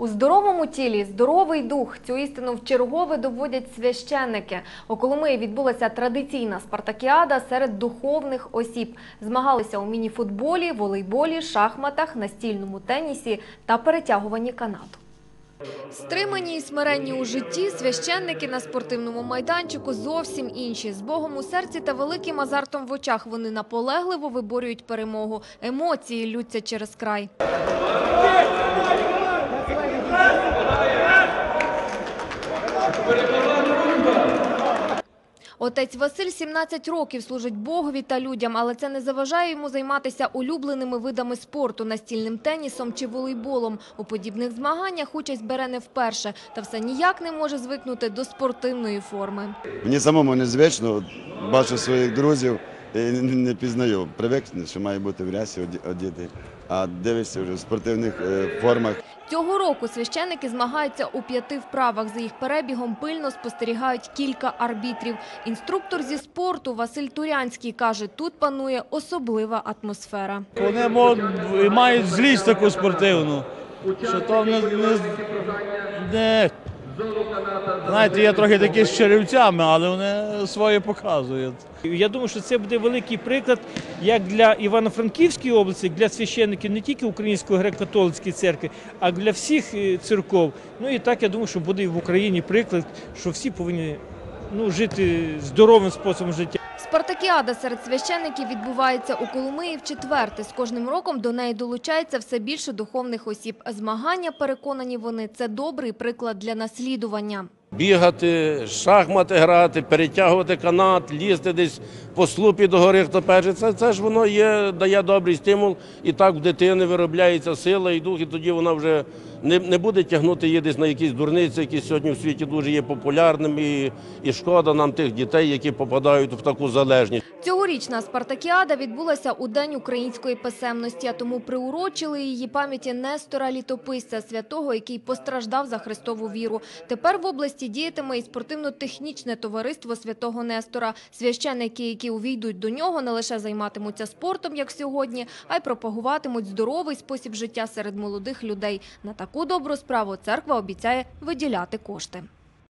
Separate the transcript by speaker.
Speaker 1: У здоровому тілі здоровий дух. Цю істину вчергове доводять священники. У Коломиї відбулася традиційна спартакіада серед духовних осіб. Змагалися у мініфутболі, волейболі, шахматах, настільному тенісі та перетягуванні канату. Стримані і смиренні у житті, священники на спортивному майданчику зовсім інші. З Богом у серці та великим азартом в очах вони наполегливо виборюють перемогу. Емоції лються через край. Отець Василь 17 років служить Богові та людям, але це не заважає йому займатися улюбленими видами спорту – настільним тенісом чи волейболом. У подібних змаганнях участь бере не вперше, та все ніяк не може звикнути до спортивної форми.
Speaker 2: Мені самому незвично, бачу своїх друзів і не- пізнаю. Привик, що має бути в рясі оді- одітий, а дивишся вже в спортивних е, формах.
Speaker 1: Цього року священики змагаються у п'яти вправах. За їх перебігом пильно спостерігають кілька арбітрів. Інструктор зі спорту Василь Турянський каже, тут панує особлива атмосфера.
Speaker 3: Вони мають злість таку спортивну, що то не, не, не знаєте, є трохи такі з черевцями, але вони своє показують.
Speaker 4: Я думаю, що це буде великий приклад як для Івано-Франківської області, для священників не тільки Української греко-католицької церкви, а для всіх е, церков. Ну і так я думаю, що буде і в Україні приклад, що всі повинні ну, жити здоровим способом життя.
Speaker 1: Спартакіада серед священників відбувається у Коломиї в четверте. З кожним роком до неї долучається все більше духовних осіб. Змагання, переконані вони, це добрий приклад для наслідування.
Speaker 5: Бігати, шахмати грати, перетягувати канат, лізти десь по слупі до гори, хто перший. Це, це ж воно є, дає добрий стимул. І так в дитини виробляється сила і дух, і тоді вона вже не, не буде тягнути її десь на якісь дурниці, які сьогодні в світі дуже є популярними. І, і шкода нам тих дітей, які попадають в таку залежність.
Speaker 1: Цьогорічна спартакіада відбулася у День української писемності, а тому приурочили її пам'яті Нестора Літописця, святого, який постраждав за Христову віру. Тепер в області діятиме і спортивно-технічне товариство святого Нестора. Священники, які увійдуть до нього, не лише займатимуться спортом, як сьогодні, а й пропагуватимуть здоровий спосіб життя серед молодих людей. На таку добру справу церква обіцяє виділяти кошти.